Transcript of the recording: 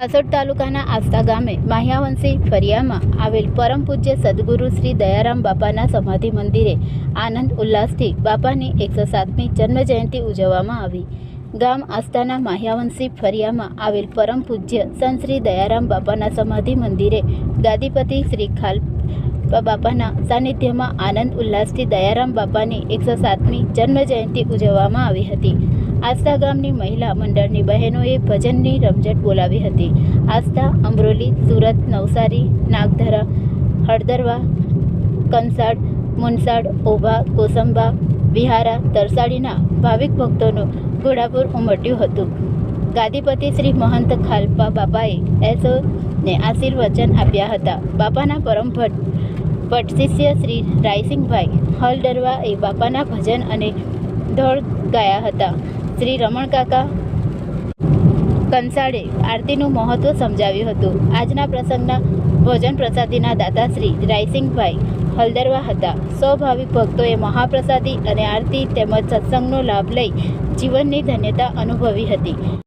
આસોડ તાલુકાના આસ્તા ગામે માહ્યાવંશી ફરિયામાં આવેલ પરમ પૂજ્ય સદગુરુ શ્રી દયારામ બાપાના સમાધિ મંદિરે આનંદ ઉલ્લાસથી બાપાની એકસો સાતમી જન્મજયંતિ ઉજવવામાં આવી. ગામ આસ્તાના માહ્યાવંશી ફરિયામાં આવેલ પરમ પૂજ્ય સંત શ્રી દયારામ બાપાના સમાધિ મંદિરે ગાદીપતિ શ્રી ખાલ બાપાના સાનિધ્યમાં આનંદ ઉલ્લાસથી દયારામ બાપાની એકસો સાતમી જન્મજયંતિ ઉજવવામાં આવી હતી. આસ્થા ગામની મહિલા મંડળની બહેનોએ ભજનની રમઝટ બોલાવી હતી. આસ્થા, અમરોલી, સુરત, નવસારી, નાગધરા, હળદરવા, કંસાડ, મુનસાડ, ઓભા, કોસંબા, વિહારા, તરસાડીના ભાવિક ભક્તોનું ઘોડાપુર ઉમટ્યું હતું. ગાદીપતિ શ્રી મહંત ખાલપા બાપાએ એસોને આશીર્વચન આપ્યા હતા. બાપાના પરમ ભટ્ટ ભટ્ટ શ્રી રાયસિંહભાઈ હલડરવા એ બાપાના ભજન અને ધોળ ગાયા હતા. શ્રી રમણ કાકા કંસાડે આરતીનું મહત્ત્વ સમજાવ્યું હતું. આજના પ્રસંગના ભોજન પ્રસાદીના દાતા શ્રી રાયસિંહભાઈ હલદરવા હતા. સ્વભાવિક ભક્તોએ મહાપ્રસાદી અને આરતી તેમજ સત્સંગનો લાભ લઈ જીવનની ધન્યતા અનુભવી હતી.